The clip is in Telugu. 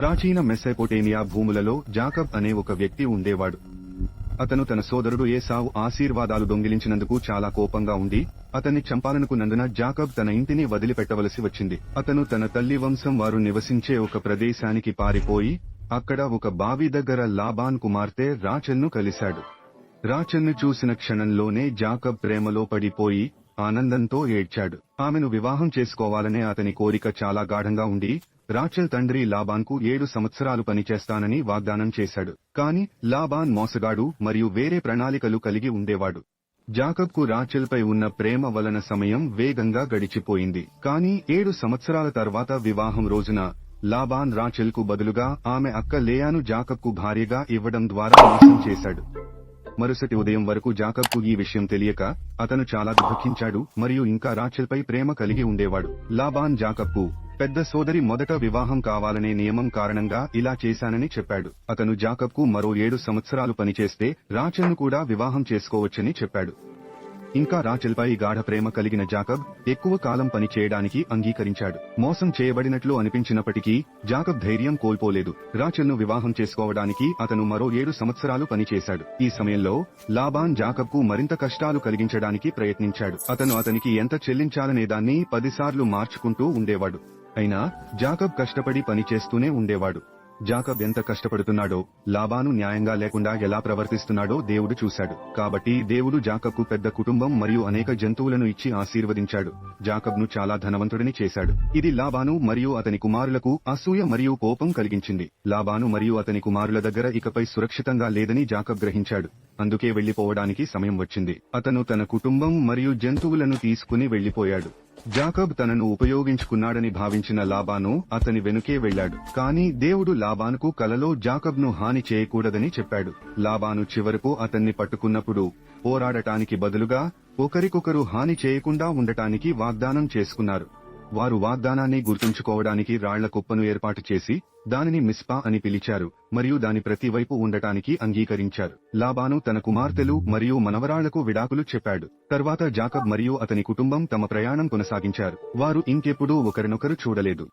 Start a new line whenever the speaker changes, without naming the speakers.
ప్రాచీన మెస్సెపోటేమియా భూములలో జాకబ్ అనే ఒక వ్యక్తి ఉండేవాడు. అతను తన సోదరుడు ఏసావు ఆశీర్వాదాలు దొంగిలించినందుకు చాలా కోపంగా ఉండి అతన్ని చంపాలనుకున్నందున జాకబ్ తన ఇంటిని వదిలిపెట్టవలసి వచ్చింది. అతను తన తల్లి వంశం వారు నివసించే ఒక ప్రదేశానికి పారిపోయి అక్కడ ఒక బావి దగ్గర లాబాన్ కుమార్తె రాచెల్ను కలిశాడు. రాచెల్ను చూసిన క్షణంలోనే జాకబ్ ప్రేమలో పడిపోయి ఆనందంతో ఏడ్చాడు. ఆమెను వివాహం చేసుకోవాలనే అతని కోరిక చాలా గాఢంగా ఉండి రాచెల్ తండ్రి లాబాన్కు ఏడు సంవత్సరాలు పనిచేస్తానని వాగ్దానం చేశాడు. కాని లాబాన్ మోసగాడు మరియు వేరే ప్రణాళికలు కలిగి ఉండేవాడు. జాకబ్కు రాచెల్పై ఉన్న ప్రేమ వలన సమయం వేగంగా గడిచిపోయింది. కానీ ఏడు సంవత్సరాల తర్వాత వివాహం రోజున లాబాన్ రాచెల్కు బదులుగా ఆమె అక్క లేయాను జాకబ్కు భార్యగా ఇవ్వడం ద్వారా మోసం చేశాడు. మరుసటి ఉదయం వరకు జాకబ్కు ఈ విషయం తెలియక అతను చాలా దుఃఖించాడు మరియు ఇంకా రాచెల్పై ప్రేమ కలిగి ఉండేవాడు. లాబాన్ జాకబ్కు పెద్ద సోదరి మొదట వివాహం కావాలనే నియమం కారణంగా ఇలా చేశానని చెప్పాడు. అతను జాకబ్కు మరో ఏడు సంవత్సరాలు పనిచేస్తే రాచెల్ను కూడా వివాహం చేసుకోవచ్చని చెప్పాడు. ఇంకా రాచెల్పై గాఢ ప్రేమ కలిగిన జాకబ్ ఎక్కువ కాలం పని చేయడానికి అంగీకరించాడు. మోసం చేయబడినట్లు అనిపించినప్పటికీ జాకబ్ ధైర్యం కోల్పోలేదు. రాచెల్ను వివాహం చేసుకోవడానికి అతను మరో ఏడు సంవత్సరాలు పనిచేశాడు ఈ సమయంలో లాబాన్ జాకబ్కు మరింత కష్టాలు కలిగించడానికి ప్రయత్నించాడు. అతను అతనికి ఎంత చెల్లించాలనే దాన్ని పదిసార్లు మార్చుకుంటూ ఉండేవాడు. అయినా జాకబ్ కష్టపడి పనిచేస్తూనే ఉండేవాడు. జాకబ్ ఎంత కష్టపడుతున్నాడో లాభాను న్యాయంగా లేకుండా ఎలా ప్రవర్తిస్తున్నాడో దేవుడు చూశాడు. కాబట్టి దేవుడు జాకబ్కు పెద్ద కుటుంబం మరియు అనేక జంతువులను ఇచ్చి ఆశీర్వదించాడు. జాకబ్ను చాలా ధనవంతుడిని చేశాడు. ఇది లాభాను మరియు అతని కుమారులకు అసూయ మరియు కోపం కలిగించింది. లాభాను మరియు అతని కుమారుల దగ్గర ఇకపై సురక్షితంగా లేదని జాకబ్ గ్రహించాడు. అందుకే వెళ్ళిపోవడానికి సమయం వచ్చింది. అతను తన కుటుంబం మరియు జంతువులను తీసుకుని వెళ్ళిపోయాడు జాకబ్ తనను ఉపయోగించుకున్నాడని భావించిన లాబాను అతని వెనుకే వెళ్ళాడు కానీ దేవుడు లాబానుకు కలలో జాకబ్ను హాని చేయకూడదని చెప్పాడు. లాబాను చివరకు అతన్ని పట్టుకున్నప్పుడు పోరాడటానికి బదులుగా ఒకరికొకరు హాని చేయకుండా ఉండటానికి వాగ్దానం చేసుకున్నారు. వారు వాగ్దానాన్ని గుర్తుంచుకోవడానికి రాళ్ళ కుప్పను ఏర్పాటు చేసి దానిని మిస్పా అని పిలిచారు మరియు దాని ప్రతి వైపు ఉండటానికి అంగీకరించారు. లాబాను తన కుమార్తెలు మరియు మనవరాళ్ళకు విడాకులు చెప్పాడు. తర్వాత జాకబ్ మరియు అతని కుటుంబం తమ ప్రయాణం కొనసాగించారు. వారు ఇంకెప్పుడూ ఒకరినొకరు చూడలేదు.